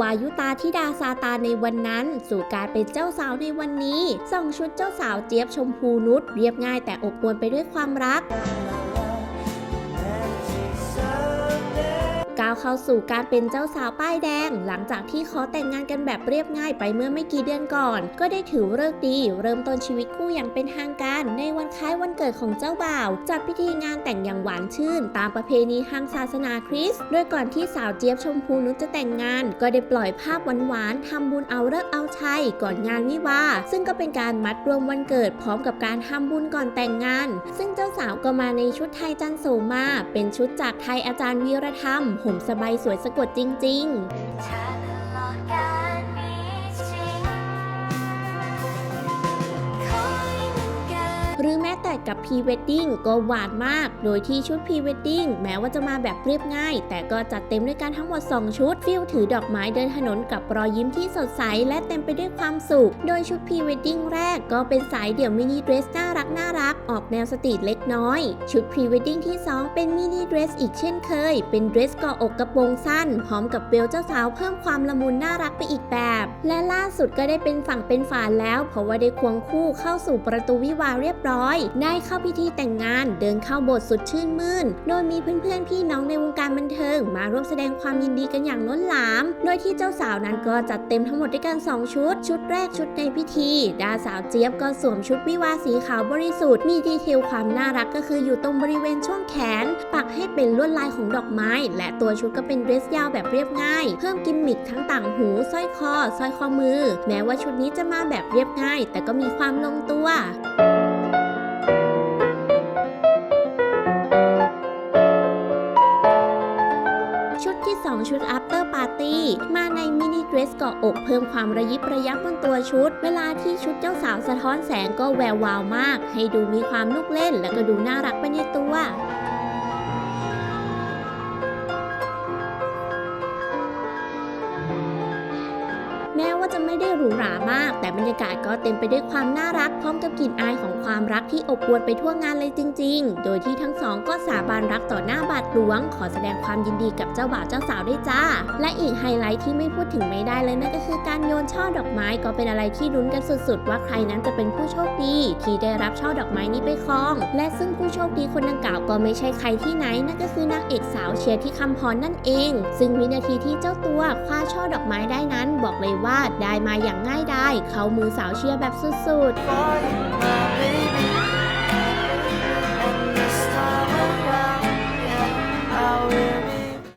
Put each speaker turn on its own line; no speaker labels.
วายุตาธิดาซาตาในวันนั้น สู่การเป็นเจ้าสาวในวันนี้ส่งชุดเจ้าสาวเจี๊ยบชมพูนุชเรียบง่ายแต่อบอวลไปด้วยความรัก ก้าวเข้าสู่การเป็นเจ้าสาวป้ายแดง หลังจากที่ขอแต่งงานกันแบบเรียบง่ายไปเมื่อไม่กี่เดือนก่อน ก็ได้ถือเลิกดีเริ่มต้นชีวิตคู่อย่างเป็นทางการ ในวันคล้ายวันเกิดของเจ้าบ่าว จัดพิธีงานแต่งอย่างหวานชื่น ตามประเพณีทางศาสนาคริสต์โดยก่อนที่สาวเจี๊ยบชมพูนุชจะแต่งงาน ก็ได้ปล่อยภาพหวานๆทำบุญเอาเลิกเอาชัยก่อนงานวิวาซึ่งก็เป็นการมัดรวมวันเกิดพร้อมกับการทำบุญก่อนแต่งงาน ซึ่งเจ้าสาวก็มาในชุดไทยจันโสมาเป็นชุดจากไทยอาจารย์วีรธรรมห่มสบายสวยสะกดจริงๆ
ถ้าตลอดการมีจริงขอให้มันเกิด
หรือแม้ แต่กับพรีเวดดิ้งก็หวานมาก โดยที่ชุดพรีเวดดิ้งแม้ว่าจะมาแบบเรียบง่าย แต่ก็จัดเต็มด้วยกันทั้งหมด 2 ชุด ฟิลถือดอกไม้เดินถนนกับรอยยิ้มที่สดใส และเต็มไปด้วยความสุข โดยชุดพรีเวดดิ้งแรกก็เป็นสายเดี่ยวมินิเดรสน่ารักน่ารัก ออกแนวสตรีทเล็กน้อย ชุดพรีเวดดิ้งที่ 2 เป็นมินิเดรสอีกเช่นเคย เป็นเดรสเกาะอกกระโปรงสั้น พร้อมกับเบลเจ้าสาวเพิ่มความละมุนน่ารักไปอีกแบบ และล่าสุดก็ได้เป็นฝั่งเป็นฝาแล้ว เพราะว่าได้ควงคู่เข้าสู่ประตูวิวาเรียบร้อยได้เข้าพิธีแต่งงานเดินเข้าโบสถ์สุดชื่นมื่น โดยมีเพื่อนๆพี่น้องในวงการบันเทิง มาร่วมแสดงความยินดีกันอย่างล้นหลาม โดยที่เจ้าสาวนั้นก็จัดเต็มทั้งหมดด้วยกัน 2 ชุด ชุดแรกชุดในพิธี ดาสาวเจี๊ยบก็สวมชุดวิวาสีขาวบริสุทธิ์ มีดีเทลความน่ารักก็คืออยู่ตรงบริเวณช่วงแขน ปักให้เป็นลวดลายของดอกไม้ และตัวชุดก็เป็นเดรสยาวแบบเรียบง่าย เพิ่มกิมมิคทั้งต่างหูสร้อยคอสร้อยข้อมือ แม้ว่าชุดนี้จะมาแบบเรียบง่าย แต่ก็มีความลงตัว ชุดที่2ชุด after party มาในมินิเดรสเกาะอกเพิ่มความระยิบระยับบนตัวชุด เวลาที่ชุดเจ้าสาวสะท้อนแสงก็แวววาวมาก ให้ดูมีความลูกเล่นและก็ดูน่ารักไปในตัว จะไม่ได้หรูหรามาก แต่บรรยากาศก็เต็มไปด้วยความน่ารักพร้อมกับกลิ่นอายของความรักที่อบอวลไปทั่วงานเลยจริง ๆ โดยที่ทั้งสองก็สาบานรักต่อหน้าบาทหลวง ขอแสดงความยินดีกับเจ้าบ่าวเจ้าสาวด้วยจ้า และอีกไฮไลท์ที่ไม่พูดถึงไม่ได้เลยนั่นก็คือการโยนช่อดอกไม้ก็เป็นอะไรที่ลุ้นกันสุดๆ ว่าใครนั้นจะเป็นผู้โชคดี ที่ได้รับช่อดอกไม้นี้ไปครอง และซึ่งผู้โชคดีคนดังกล่าวก็ไม่ใช่ใครที่ไหนนั่นก็คือนางเอกสาวเชียร์ที่คำพรนั่นเอง ซึ่งวินาทีที่เจ้าตัวคว้าช่อดอกไม้ได้นั้นบอกเลยว่าได้มาอย่างง่ายดายเข้ามือสาวเชียร์แบบสุดๆ